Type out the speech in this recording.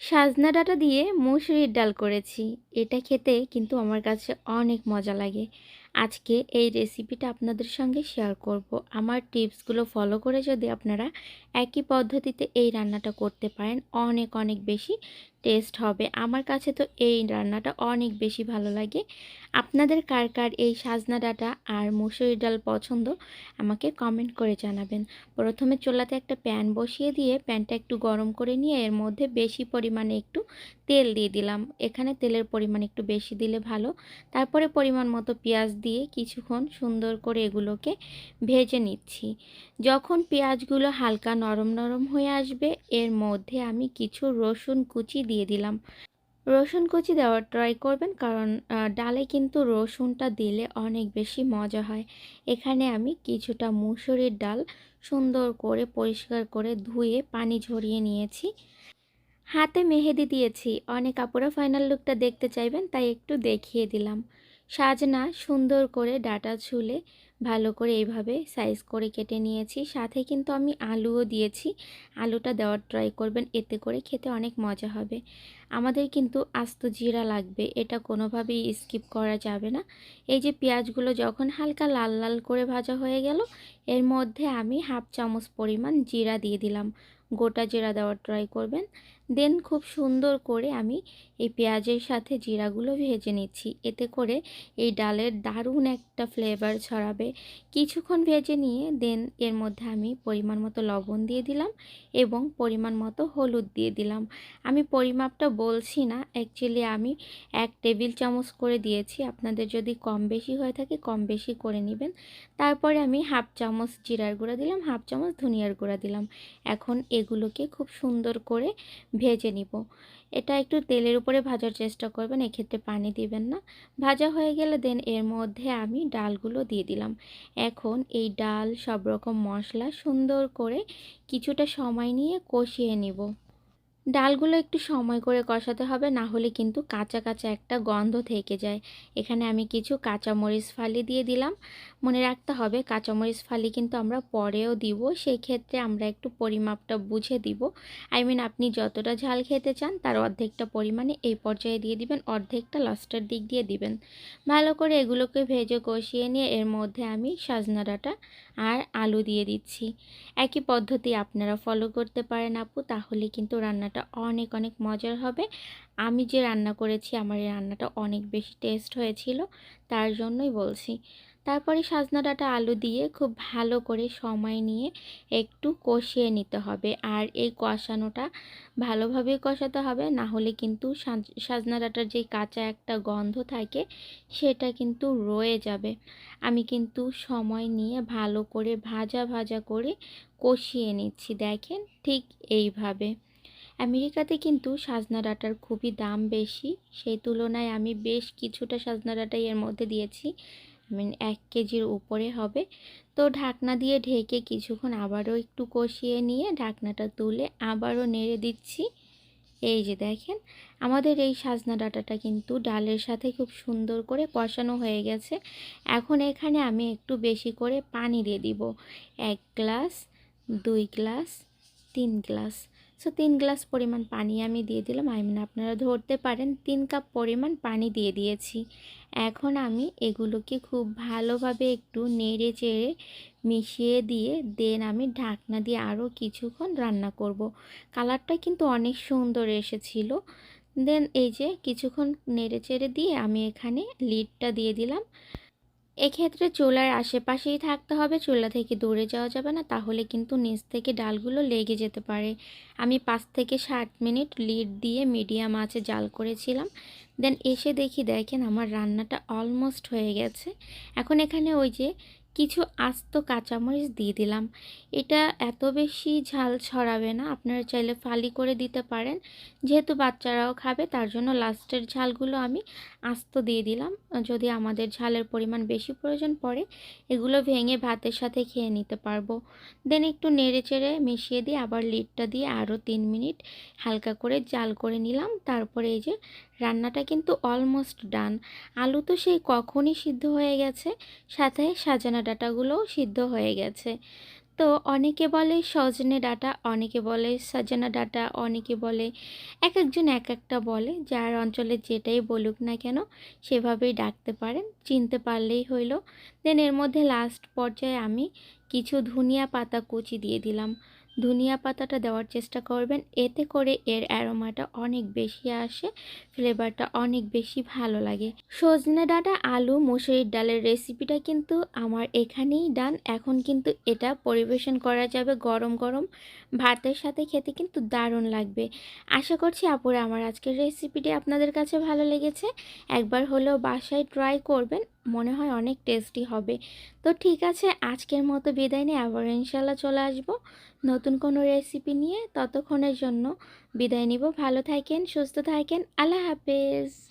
সাজনা ডাটা দিয়ে মুসুরির ডাল করেছি। এটা খেতে কিন্তু আমার কাছে অনেক মজা লাগে। আজকে এই রেসিপিটা আপনাদের সঙ্গে শেয়ার করব। আমার টিপসগুলো ফলো করে যদি আপনারা একই পদ্ধতিতে এই রান্নাটা করতে পারেন, অনেক অনেক বেশি টেস্ট হবে। আমার কাছে তো এই রান্নাটা অনেক বেশি ভালো লাগে। আপনাদের কার কার এই সাজনা ডাঁটা আর মুসুরির ডাল পছন্দ, আমাকে কমেন্ট করে জানাবেন। প্রথমে চোলাতে একটা প্যান বসিয়ে দিয়ে প্যানটা একটু গরম করে নিয়ে এর মধ্যে বেশি পরিমাণে একটু তেল দিয়ে দিলাম। এখানে তেলের পরিমাণ একটু বেশি দিলে ভালো। তারপরে পরিমাণ মতো পেঁয়াজ দিয়ে কিছুক্ষণ সুন্দর করে এগুলোকে ভেজে নিচ্ছি। যখন পেঁয়াজগুলো হালকা নরম নরম হয়ে আসবে, এর মধ্যে আমি কিছু রসুন কুচি দিয়ে দিলাম। রসুন কুচি দেওয়ার ট্রাই করবেন কারণ ডালে কিন্তু রসুনটা দিলে অনেক বেশি মজা হয়। এখানে আমি কিছুটা মুসুরির ডাল সুন্দর করে পরিষ্কার করে ধুয়ে পানি ঝরিয়ে নিয়েছি। হাতে মেহেদি দিয়েছি। অনেক আপুরা ফাইনাল লুকটা দেখতে চাইবেন, তাই একটু দেখিয়ে দিলাম। সাজনা সুন্দর করে ডাটা ছুলে ভালো করে এইভাবে সাইজ করে কেটে নিয়েছি। সাথে কিন্তু আমি আলুও দিয়েছি। আলুটা দেওয়ার ট্রাই করবেন, এতে করে খেতে অনেক মজা হবে। আমাদের কিন্তু আস্ত জিরা লাগবে, এটা কোনোভাবেই স্কিপ করা যাবে না। এই যে পেঁয়াজগুলো যখন হালকা লাল লাল করে ভাজা হয়ে গেল, এর মধ্যে আমি হাফ চামচ পরিমাণ জিরা দিয়ে দিলাম। গোটা জিরা দেওয়ার ট্রাই করবেন। দেন খুব সুন্দর করে আমি এই পেঁয়াজের সাথে জিরাগুলো ভেজে নিচ্ছি। এতে করে এই ডালের দারুণ একটা ফ্লেভার ছড়াবে। কিছুক্ষণ ভেজে নিয়ে দেন এর মধ্যে আমি পরিমাণ মতো লবণ দিয়ে দিলাম এবং পরিমাণ মতো হলুদ দিয়ে দিলাম। আমি পরিমাপটা বলছি না অ্যাকচুয়ালি আমি এক টেবিল চামচ করে দিয়েছি। আপনাদের যদি কম বেশি হয়ে থাকে কম বেশি করে নেবেন। তারপরে আমি হাফ চামচ জিরার গুঁড়া দিলাম, হাফ চামচ ধনিয়ার গুঁড়া দিলাম। এখন এগুলোকে খুব সুন্দর করে ভেজে নিব। এটা একটু তেলের উপরে ভাজার চেষ্টা করবেন, এক্ষেত্রে পানি দিবেন না। ভাজা হয়ে গেলে দেন এর মধ্যে আমি ডালগুলো দিয়ে দিলাম। এখন এই ডাল সব রকম মশলা সুন্দর করে কিছুটা সময় নিয়ে কষিয়ে নিব। ডালগুলো একটু সময় করে কষাতে হবে না হলে কিন্তু কাঁচা কাঁচা একটা গন্ধ থেকে যায়। এখানে আমি কিছু কাঁচামরিচ ফালি দিয়ে দিলাম। মনে রাখতে হবে কাঁচামরিচ ফালি কিন্তু আমরা পরেও দিব সেই ক্ষেত্রে আমরা একটু পরিমাপটা বুঝে দিব। আই মিন আপনি যতটা ঝাল খেতে চান, তার অর্ধেকটা পরিমাণে এই পর্যায়ে দিয়ে দিবেন, অর্ধেকটা লাস্টের দিক দিয়ে দিবেন। ভালো করে এগুলোকে ভেজে কষিয়ে নিয়ে এর মধ্যে আমি সাজনা ডাঁটা আর আলু দিয়ে দিচ্ছি। একই পদ্ধতি আপনারা ফলো করতে পারেন আপু, তাহলে কিন্তু রান্নাটা অনেক অনেক মজার হবে। আমি যে রান্না করেছি, আমার এই রান্নাটা অনেক বেশি টেস্ট হয়েছিল, তার জন্যই বলছি। তারপরে সাজনা ডাঁটা আলু দিয়ে খুব ভালো করে সময় নিয়ে একটু কষিয়ে নিতে হবে। আর এই কষানোটা ভালোভাবে কষাতে হবে, না হলে কিন্তু সাজনা ডাঁটার যে কাঁচা একটা গন্ধ থাকে, সেটা কিন্তু রয়ে যাবে। আমি কিন্তু সময় নিয়ে ভালো করে ভাজা ভাজা করে কষিয়ে নিচ্ছি, দেখেন ঠিক এইভাবে। আমেরিকাতে কিন্তু সাজনা ডাঁটার খুবই দাম বেশি। সেই তুলনায় আমি বেশ কিছুটা সাজনা ডাঁটাই এর মধ্যে দিয়েছি। মিন এক কেজির উপরে হবে। তো ঢাকনা দিয়ে ঢেকে কিছুক্ষণ আবারও একটু কষিয়ে নিয়ে ঢাকনাটা তুলে আবারও নেড়ে দিচ্ছি। এই যে দেখেন, আমাদের এই সাজনা ডাঁটাটা কিন্তু ডালের সাথে খুব সুন্দর করে কষানো হয়ে গেছে। এখন এখানে আমি একটু বেশি করে পানি দিয়ে দিব। এক গ্লাস, দুই গ্লাস, তিন গ্লাস। সো তিন গ্লাস পরিমাণ পানি আমি দিয়ে দিলাম। আই মিন আপনারা ধরতে পারেন তিন কাপ পরিমাণ পানি দিয়ে দিয়েছি। এখন আমি এগুলোকে খুব ভালোভাবে একটু নেড়ে চেড়ে মিশিয়ে দিয়ে দেন আমি ঢাকনা দিয়ে আরও কিছুক্ষণ রান্না করব। কালারটা কিন্তু অনেক সুন্দর এসেছিল। দেন এই যে কিছুক্ষণ নেড়ে চেড়ে দিয়ে আমি এখানে লিডটা দিয়ে দিলাম। এক্ষেত্রে চুলার আশেপাশেই থাকতে হবে। চুলা থেকে দূরে যাওয়া যাবে না, তাহলে কিন্তু নিচ থেকে ডালগুলো লেগে যেতে পারে। আমি পাঁচ থেকে ষাট মিনিট লিড দিয়ে মিডিয়াম আঁচে জাল করেছিলাম। দেন এসে দেখি, দেখেন আমার রান্নাটা অলমোস্ট হয়ে গেছে। এখন এখানে ওই যে কিছু আস্ত কাঁচামরিচ দিয়ে দিলাম। এটা এত বেশি ঝাল ছড়াবে না, আপনারা চাইলে ফালি করে দিতে পারেন। যেহেতু বাচ্চারাও খাবে, তার জন্য লাস্টের ঝালগুলো আমি আস্ত দিয়ে দিলাম। যদি আমাদের ঝালের পরিমাণ বেশি প্রয়োজন পড়ে, এগুলো ভেঙে ভাতের সাথে খেয়ে নিতে পারব। দেন একটু নেড়ে চেড়ে মিশিয়ে দিয়ে আবার লিডটা দিয়ে আরও তিন মিনিট হালকা করে জাল করে নিলাম। তারপরে এই যে রান্নাটা কিন্তু অলমোস্ট ডান। আলু তো সেই কখনই সিদ্ধ হয়ে গেছে, সাথে সাজানা ডাটাগুলোও সিদ্ধ হয়ে গেছে। তো অনেকে বলে সজনে ডাটা, অনেকে বলে সজনা ডাটা, অনেকে বলে এক একজন এক একটা বলে। যার অঞ্চলে যেটাই বলুক না কেন সেভাবেই ডাকতে পারেন, চিনতে পারলেই হইল। দেন এর মধ্যে লাস্ট পর্যায়ে আমি কিছু ধুনিয়া পাতা কুচি দিয়ে দিলাম। ধনিয়া পাতাটা দেওয়ার চেষ্টা করবেন। এতে করে এর অ্যারোমাটা অনেক বেশি আসে, ফ্লেভারটা অনেক বেশি ভালো লাগে। সজনে ডাঁটা, আলু, মুসুরির ডালের রেসিপিটা কিন্তু আমার এখানেই ডান এখন কিন্তু এটা পরিবেশন করা যাবে গরম গরম। ভাতের সাথে খেতে কিন্তু দারুণ লাগবে। আশা করছি আপুরে আমার আজকের রেসিপিটি আপনাদের কাছে ভালো লেগেছে। একবার হলেও বাসায় ট্রাই করবেন। মনে হয় অনেক টেস্টি হবে। তো ঠিক আছে, আজকের মতো বিদায় নিয়ে আবার ইনশাল্লাহ চলে আসব। নতুন কোনো রেসিপি নিয়ে ততক্ষণের জন্য বিদায় নিব। ভালো থাকেন, সুস্থ থাকেন। আল্লাহ হাফেজ।